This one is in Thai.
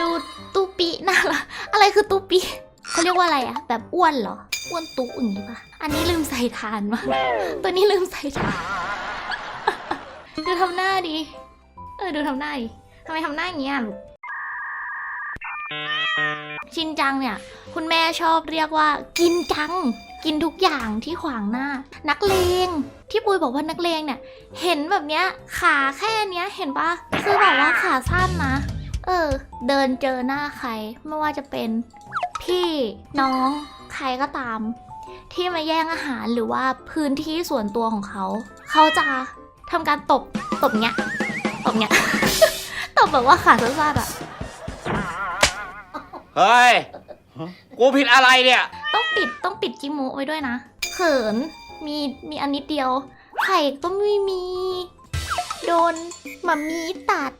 ดูตูปิน่ารักอะไรคือตูปิเขาเรียกว่าอะไรอะแบบอ้วนเหรอ อ้วนตุอย่างนี้ปะอันนี้ลืมใส่ทานมาตัวนี้ลืมใส่ทาน ดูทำหน้าดิ เออดูทำหน้าดิทำไมทำหน้าอย่างเงี้ยลูกชินจังเนี่ย คุณแม่ชอบเรียกว่า กินจัง กินทุกอย่างที่ขวางหน้า นักเลงที่ปุยบอกว่านักเลงเนี่ย เห็นแบบเนี้ยขาแค่เนี้ยเห็นปะคือแบบว่าขาสั้นนะ เออ เดินเจอหน้าใครไม่ว่าจะเป็นพี่น้องใครก็ตาม ที่มาแย่งอาหารหรือว่าพื้นที่ส่วนตัวของเขา เขาจะทำการตบตบเนี้ยตบเนี้ยตบแบบว่าขาสั้นๆอะเฮ้ย กูผิดอะไรเนี่ย ต้องปิดต้องปิดจิโมะไว้ด้วยนะ เขินมีมีอันนิดเดียว ไข่ก็ไม่มี โดนหมามีตัด